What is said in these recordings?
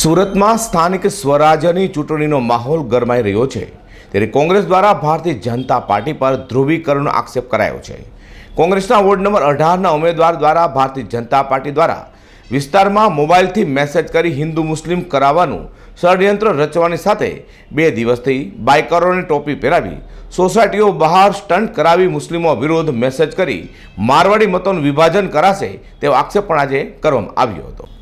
સુરતમાં સ્થાનિક સ્વરાજ્યની ચૂંટણીનો માહોલ ગરમાઈ રહ્યો છે. ત્યારે કોંગ્રેસ દ્વારા ભારતીય જનતા પાર્ટી પર ધ્રુવીકરણનો આક્ષેપ કરાયો છે. કોંગ્રેસના વોર્ડ નંબર અઢારના ઉમેદવાર દ્વારા ભારતીય જનતા પાર્ટી દ્વારા વિસ્તારમાં મોબાઈલથી મેસેજ કરી હિન્દુ મુસ્લિમ કરાવવાનું ષડયંત્ર રચવાની સાથે બે દિવસથી બાઇકરોને ટોપી પહેરાવી સોસાયટીઓ બહાર સ્ટન્ટ કરાવી મુસ્લિમો વિરોધ મેસેજ કરી મારવાડી મતોનું વિભાજન કરાશે તેવો આક્ષેપ પણ આજે કરવામાં આવ્યો હતો.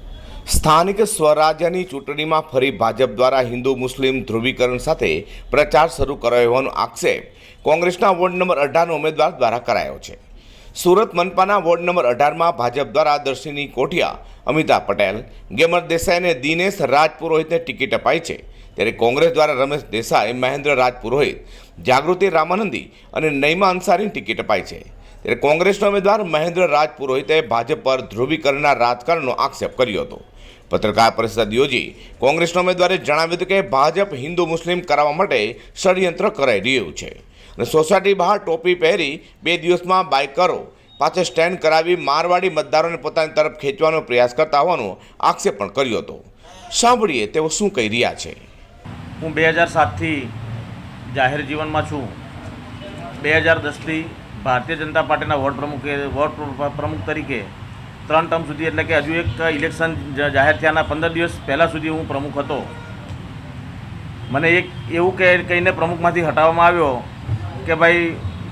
સ્થાનિક સ્વરાજ્યની ચૂંટણીમાં ફરી ભાજપ દ્વારા હિન્દુ મુસ્લિમ ધ્રુવીકરણ સાથે પ્રચાર શરૂ કરાયો હોવાનો આક્ષેપ કોંગ્રેસના વોર્ડ નંબર અઢારના ઉમેદવાર દ્વારા કરાયો છે. સુરત મનપાના વોર્ડ નંબર અઢારમાં ભાજપ દ્વારા દર્શિની કોઠિયા, અમિતાભ પટેલ, ગેમર દેસાઈ અને દિનેશ રાજપુરોહિતને ટિકિટ અપાઈ છે. ત્યારે કોંગ્રેસ દ્વારા રમેશ દેસાઈ, મહેન્દ્ર રાજપુરોહિત, જાગૃતિ રામાનંદી અને નૈમા અંસારીની ટિકિટ અપાઈ છે. ત્યારે કોંગ્રેસના ઉમેદવાર મહેન્દ્ર રાજ પુરોહિતે ભાજપ પર ધ્રુવીકરણના રાજકારણનો આક્ષેપ કર્યો હતો. પત્રકાર પરિષદ યોજી કોંગ્રેસના ઉમેદવારે જણાવ્યું હતું કે ભાજપ હિન્દુ મુસ્લિમ કરાવવા માટે ષડયંત્ર કરાઈ રહ્યું છે અને સોસાયટી બહાર ટોપી પહેરી બે દિવસમાં બાઇકરો પાછળ સ્ટેન્ડ કરાવી મારવાડી મતદારોને પોતાની તરફ ખેંચવાનો પ્રયાસ કરતા હોવાનો આક્ષેપ પણ કર્યો હતો. સાંભળીએ તેઓ શું કહી રહ્યા છે. હું બે હજાર સાતથી જાહેર જીવનમાં છું. બે હજાર દસથી ભારતીય જનતા પાર્ટીના વોર્ડ પ્રમુખે, વોર્ડ પ્રમુખ તરીકે ત્રણ ટર્મ સુધી એટલે કે હજુ એક ઇલેક્શન જાહેર થયાના પંદર દિવસ પહેલાં સુધી હું પ્રમુખ હતો. મને એક, એવું કહે, કહીને પ્રમુખમાંથી હટાવવામાં આવ્યો કે ભાઈ,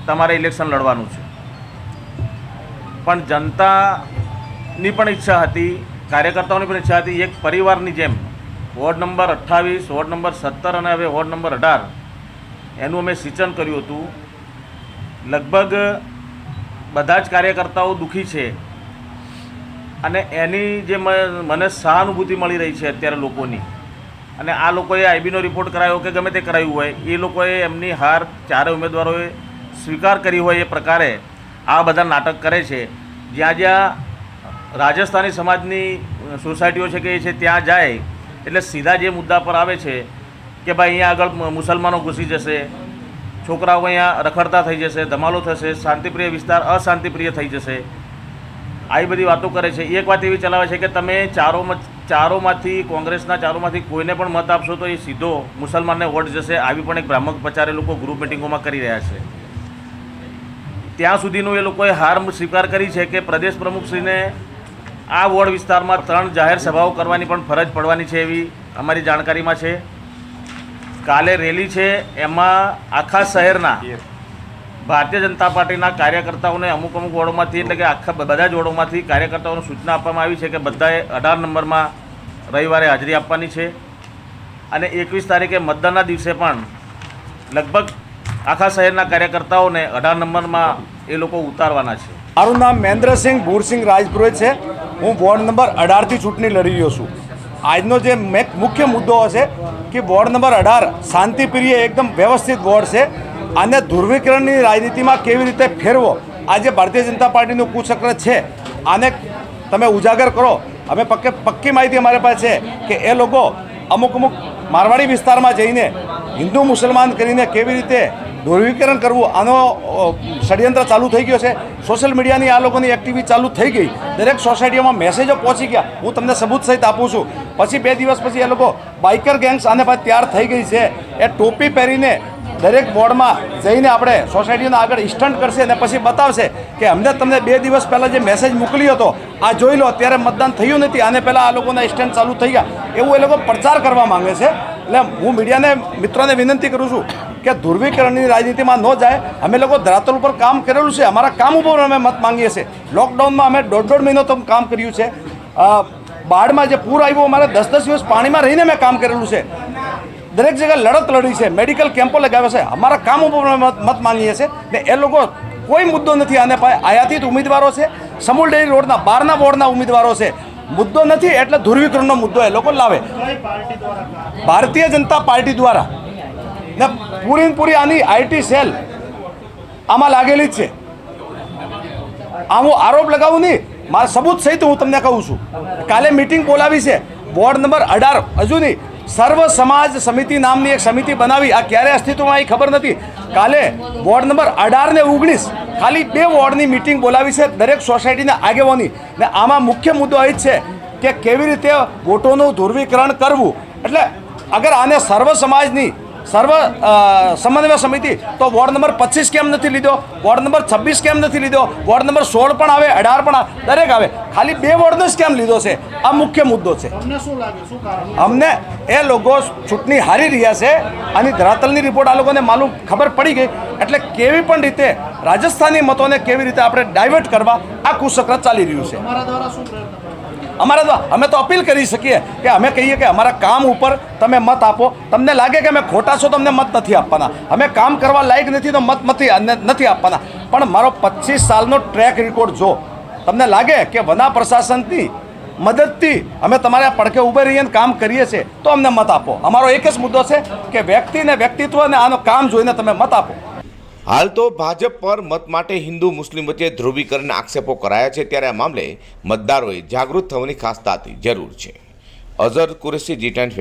તમારે ઇલેક્શન લડવાનું છે. પણ જનતાની પણ ઈચ્છા હતી, કાર્યકર્તાઓની પણ ઈચ્છા હતી, એક પરિવારની જેમ વોર્ડ નંબર અઠ્ઠાવીસ, વોર્ડ નંબર સત્તર અને હવે વોર્ડ નંબર અઢાર, એનું અમે સિંચન કર્યું હતું. લગભગ બધા જ કાર્યકર્તાઓ દુઃખી છે. અને એની જે મને સહાનુભૂતિ મળી રહી છે અત્યારે લોકોની. અને આ લોકોએ આઈબીનો રિપોર્ટ કરાયો કે ગમે તે કરાયું હોય, એ લોકોએ એમની હાર ચારે ઉમેદવારોએ સ્વીકાર કરી હોય એ પ્રકારે આ બધા નાટક કરે છે. જ્યાં જ્યાં રાજસ્થાની સમાજની સોસાયટીઓ છે કે એ છે ત્યાં જાય, એટલે સીધા જે મુદ્દા પર આવે છે કે ભાઈ અહીંયા આગળ મુસલમાનો ઘૂસી જશે છોકરાઓ અહીંયા રખડતા થઈ જશે, ધમાલો થશે, શાંતિપ્રિય વિસ્તાર અશાંતિપ્રિય થઈ જશે. આવી બધી વાતો કરે છે. એક વાત એવી ચલાવે છે કે તમે ચારોમાં, ચારોમાંથી, કોંગ્રેસના ચારોમાંથી કોઈને પણ મત આપશો તો એ સીધો મુસલમાનને વોટ જશે. આવી પણ એક ભ્રામક પ્રચાર લોકો ગ્રુપ મિટિંગોમાં કરી રહ્યા છે. ત્યાં સુધીનું એ લોકોએ હાર સ્વીકાર કરી છે કે પ્રદેશ પ્રમુખશ્રીને આ વોર્ડ વિસ્તારમાં ત્રણ જાહેર સભાઓ કરવાની પણ ફરજ પડવાની છે એવી અમારી જાણકારીમાં છે. કાલે રેલી છે એમાં આખા શહેરના ભારતીય જનતા પાર્ટીના કાર્યકર્તાઓને અમુક અમુક વોર્ડોમાંથી એટલે કે આખા બધા જ વોર્ડોમાંથી કાર્યકર્તાઓને સૂચના આપવામાં આવી છે કે બધાએ અઢાર નંબરમાં રવિવારે હાજરી આપવાની છે. અને એકવીસ તારીખે મતદાનના દિવસે પણ લગભગ આખા શહેરના કાર્યકર્તાઓને અઢાર નંબરમાં એ લોકો ઉતારવાના છે. મારું નામ મહેન્દ્રસિંહ ભૂરસિંહ રાજપુરોહિત છે. હું વોર્ડ નંબર અઢારથી ચૂંટણી લડી રહ્યો છું. આજનો જે મુખ્ય મુદ્દો હશે કે વોર્ડ નંબર અઢાર, શાંતિપ્રિય એકદમ વ્યવસ્થિત વોર્ડ છે. આને ધ્રુવીકરણની રાજનીતિમાં કેવી રીતે ફેરવો? આજે ભારતીય જનતા પાર્ટીનું કુચક્ર છે. આને તમે ઉજાગર કરો. અમે પક્કે પક્કી માહિતી અમારી પાસે છે કે એ લોકો અમુક અમુક મારવાડી વિસ્તારમાં જઈને હિન્દુ મુસલમાન કરીને કેવી રીતે ધ્રુવીકરણ કરવું, આનો ષડયંત્ર ચાલુ થઈ ગયો છે. સોશિયલ મીડિયાની આ લોકોની એક્ટિવિટી ચાલુ થઈ ગઈ. દરેક સોસાયટીઓમાં મેસેજો પહોંચી ગયા. હું તમને સબૂત સહિત આપું છું. પછી બે દિવસ પછી એ લોકો બાઇકર ગેંગ્સ આને પાસે તૈયાર થઈ ગઈ છે. એ ટોપી પહેરીને દરેક વોર્ડમાં જઈને આપણે સોસાયટીના આગળ ઇસ્ટન્ટ કરશે અને પછી બતાવશે કે અમને તમને બે દિવસ પહેલાં જે મેસેજ મોકલ્યો હતો, આ જોઈ લો, અત્યારે મતદાન થયું નથી. આને પહેલાં આ લોકોના ઇસ્ટન્ટ ચાલુ થઈ ગયા. એવું એ લોકો પ્રચાર કરવા માંગે છે. એટલે હું મીડિયાને, મિત્રોને વિનંતી કરું છું કે ધ્રુવીકરણની રાજનીતિમાં ન જાય, અમે લોકો ધરાતલ ઉપર કામ કરેલું છે, અમારા કામ ઉપર અમે મત માંગીએ છીએ. લોકડાઉનમાં અમે દોઢ દોઢ મહિનો તો કામ કર્યું છે. બાઢમાં જે પૂર આવ્યું, અમારે દસ દસ દિવસ પાણીમાં રહીને મેં કામ કરેલું છે. દરેક જગ્યાએ લડત લડી છે, મેડિકલ કેમ્પો લગાવ્યા છે. અમારા કામ ઉપર અમે મત મત માંગીએ છીએ ને એ લોકો કોઈ મુદ્દો નથી. આને પાસે આયાતીત ઉમેદવારો છે, સમૂલ ડેરી રોડના, બારના વોર્ડના ઉમેદવારો છે. મુદ્દો નથી, એટલે ધ્રુવીકરણનો મુદ્દો એ લોકો લાવે. ભારતીય જનતા પાર્ટી દ્વારા ને પૂરી પૂરી આની આઈટી સેલ આમાં લાગેલી જ છે. આ હું આરોપ લગાવું નહીં, મારા સબૂત સહિત હું તમને કહું છું. કાલે મિટિંગ બોલાવી છે, વોર્ડ નંબર અઢાર. હજુ નહીં, સર્વ સમાજ સમિતિ નામની એક સમિતિ બનાવી, આ ક્યારે અસ્તિત્વમાં એ ખબર નથી. કાલે વોર્ડ નંબર અઢાર ને ઓગણીસ, ખાલી બે વોર્ડની મિટિંગ બોલાવી છે દરેક સોસાયટીના આગેવાની. ને આમાં મુખ્ય મુદ્દો એ જ છે કે કેવી રીતે વોટોનું ધ્રુવીકરણ કરવું. એટલે અગર આને સર્વ સમાજની સર્વ સમન્વય સમિતિ તો વોર્ડ નંબર પચીસ કેમ નથી લીધો? વોર્ડ નંબર છવ્વીસ કેમ નથી લીધો? વોર્ડ નંબર સોળ પણ આવે અઢાર પણ દરેક આવે. ખાલી બે વોર્ડનો જ કેમ લીધો છે? આ મુખ્ય મુદ્દો છે. અમને એ લોકો ચૂંટણી હારી રહ્યા છે આની ધરાતલની રિપોર્ટ આ લોકોને માલુમ ખબર પડી ગઈ. એટલે કેવી પણ રીતે રાજસ્થાની મતોને કેવી રીતે આપણે ડાયવર્ટ કરવા આ કુશક્ર ચાલી રહ્યું છે. તમારા દ્વારા શું અમારા દ્વારા અમે તો અપીલ કરી શકીએ કે અમે કહીએ કે અમારા કામ ઉપર તમે મત આપો. તમને લાગે કે અમે ખોટા છો તમને મત નથી આપવાના. અમે કામ કરવા લાયક નથી તો મત નથી નથી આપવાના. પણ મારો પચીસ સાલનો ટ્રેક રેકોર્ડ જો તમને લાગે કે વના પ્રશાસનથી મદદથી અમે તમારા પડખે ઊભે રહીને કામ કરીએ છીએ તો અમને મત આપો. અમારો એક જ મુદ્દો છે કે વ્યક્તિને વ્યક્તિત્વ અને આનો કામ જોઈને તમે મત આપો. હાલ તો ભાજપ પર મત માટે હિન્દુ મુસ્લિમ વચ્ચે ધ્રુવીકરણ આક્ષેપો કરાયા છે ત્યારે આ મામલે મતદારોએ જાગૃત થવાની ખાસ તાતી જરૂર છે. અઝર કુરેશી, જી ટેન્ટ